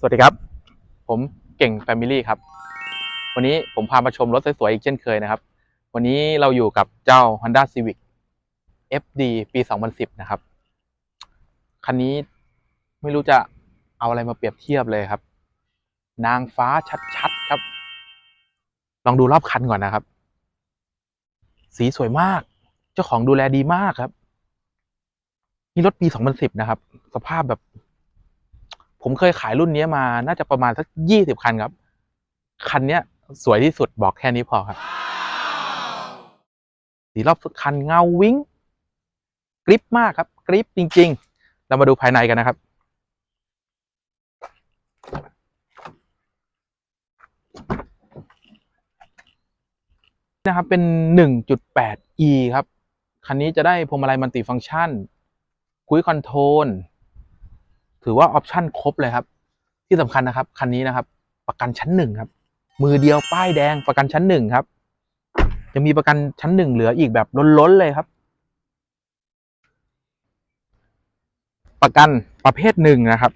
สวัสดีครับ ผมเก่งแฟมิลี่ครับ วันนี้ผมพามาชมรถสวยๆอีกเช่นเคยนะครับ วันนี้เราอยู่กับเจ้า Honda Civic FD ปี 2010 นะครับ คันนี้ไม่รู้จะเอาอะไรมาเปรียบเทียบเลยครับ นางฟ้าชัดๆครับ ลองดูรอบคันก่อนนะครับ สีสวยมาก เจ้าของดูแลดีมากครับ นี่รถปี 2010 นะครับ สภาพแบบ ผมเคยขายรุ่นนี้มาน่าจะประมาณสักยี่สิบคันครับ คันเนี้ยสวยที่สุดบอกแค่นี้พอครับสีรอบสุดคันเงาวิ้งกริปมากครับ กริปจริง ๆ เรามาดูภายในกันนะครับนะครับเป็น 1.8e ครับ คันนี้จะได้พวงมาลัยมัลติฟังก์ชันคุยคอนโทรล ถือว่าออปชั่นครบเลยครับ ที่สำคัญนะครับ คันนี้นะครับ ประกันชั้นหนึ่งครับ มือเดียวป้ายแดงประกันชั้นหนึ่งครับยังมีประกันชั้นหนึ่งเหลืออีกแบบล้นๆเลยครับ ประกันประเภทหนึ่งนะครับ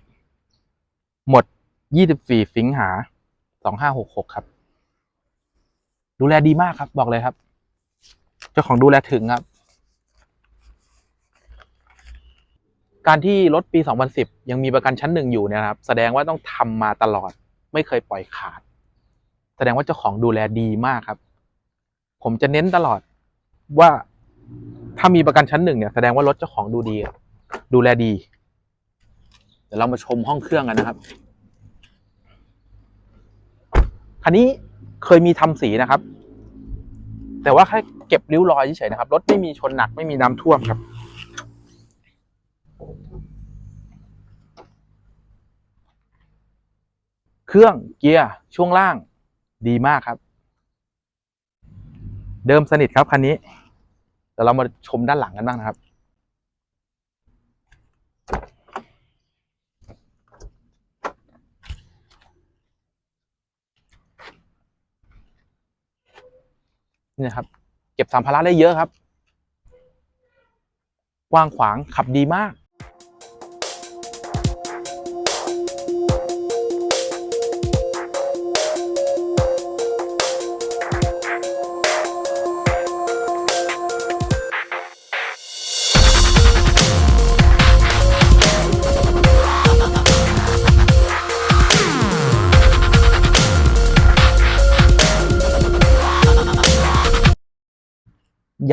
หมด 24 สิงหา 2566 ครับ ดูแลดีมากครับ บอกเลยครับ เจ้าของดูแลถึงครับ การที่รถปี 2010 ยังมีประกันชั้นหนึ่งอยู่เนี่ยนะครับ แสดงว่าต้องทำมาตลอด ไม่เคยปล่อยขาด แสดงว่าเจ้าของดูแลดีมากครับ ผมจะเน้นตลอดว่าถ้ามีประกันชั้นหนึ่งเนี่ยแสดงว่ารถเจ้าของดูดี ดูแลดี เดี๋ยวเรามาชมห้องเครื่องกันนะครับ คันนี้เคยมีทำสีนะครับ แต่ว่าแค่เก็บริ้วรอยเฉยๆนะครับ รถไม่มีชนหนักไม่มีน้ำท่วมครับ เครื่องเกียร์ช่วงล่างดีมากครับ เดิมสนิทครับคันนี้เดี๋ยวเรามาชมด้านหลังกันบ้างนะครับ นี่นะครับ เก็บสัมภาระได้เยอะครับ กว้างขวางขับดีมาก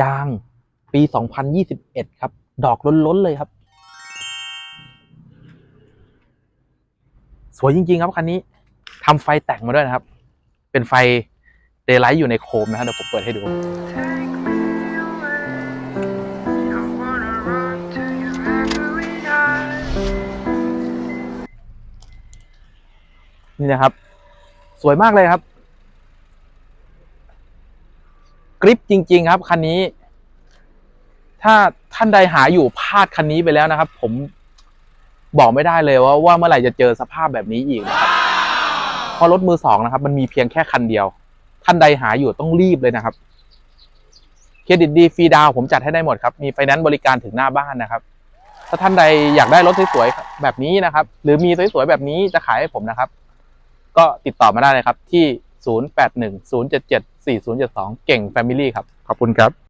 ยางปี 2021 ครับ ดอกล้นๆเลยครับ สวยจริง ๆ ครับคันนี้ทำไฟแต่งมาด้วยนะครับ เป็นไฟเดย์ไลท์อยู่ในโคมนะครับเดี๋ยวผมเปิดให้ดูนี่นะครับ สวยมากเลยครับ กริปจริง ๆ ครับคันนี้ ถ้าท่านใดหาอยู่พลาดคันนี้ไปแล้วนะครับ ผมบอกไม่ได้เลยว่าว่าเมื่อไหร่จะเจอสภาพแบบนี้อีกนะครับเพราะรถมือสองนะครับ มันมีเพียงแค่คันเดียว ท่านใดหาอยู่ต้องรีบเลยนะครับเครดิตดีฟรีดาวผมจัดให้ได้หมดครับ มีไฟแนนซ์บริการถึงหน้าบ้านนะครับ ถ้าท่านใดอยากได้รถสวยๆแบบนี้นะครับ หรือมีสวยๆแบบนี้จะขายให้ผมนะครับ ก็ติดต่อมาได้เลยครับที่ 0810774072 เก่ง Family ครับ ขอบคุณครับ